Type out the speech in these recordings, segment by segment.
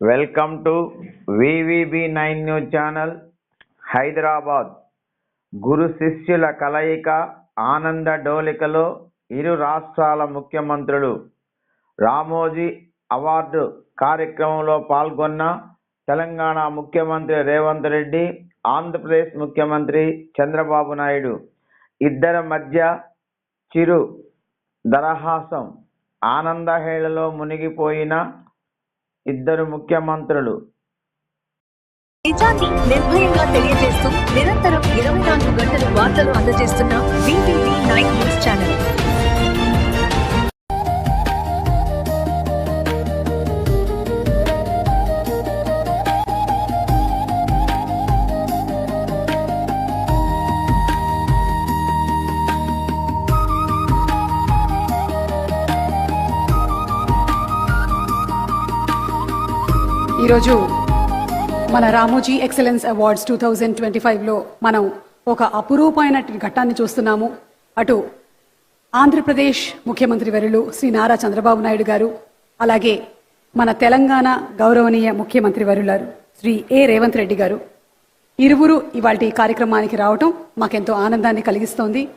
Welcome to V V B nine news channel Hyderabad. గురు శిష్యుల కలయిక ఆనంద డోలికలో ఇరు రాష్ట్రాల ముఖ్యమంత్రులు రామోజీ అవార్డు కార్యక్రమంలో పాల్గొన్న తెలంగాణ ముఖ్యమంత్రి రేవంత్ రెడ్డి ఆంధ్రప్రదేశ్ ముఖ్యమంత్రి చంద్రబాబు నాయుడు. ఇద్దరి మధ్య చిరు దరహాసం ఆనందహేళలో మునిగిపోయిన ఇద్దరు ముఖ్యమంత్రులు. నిజాన్ని నిర్భయంగా తెలియజేస్తూ నిరంతరం ఇరవై నాలుగు గంటలు వార్తలు అందజేస్తున్న బీటీవీ నైన్ న్యూస్ ఛానల్. ఈరోజు మన Ramoji excellence awards two thousand twenty ఫైవ్లో మనం ఒక అపురూపమైన ఘట్టాన్ని చూస్తున్నాము. అటు ఆంధ్రప్రదేశ్ ముఖ్యమంత్రి వరులు శ్రీ నారా చంద్రబాబు నాయుడు గారు అలాగే మన తెలంగాణ గౌరవనీయ ముఖ్యమంత్రి వరులారు శ్రీ ఏ రేవంత్ రెడ్డి గారు. ఇరువురు ఇవాళ కార్యక్రమానికి రావటం మాకెంతో ఆనందాన్ని కలిగిస్తోంది.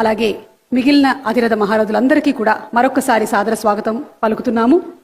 అలాగే మిగిలిన అతిరథ మహారథులందరికీ కూడా మరొకసారి సాదర స్వాగతం పలుకుతున్నాము.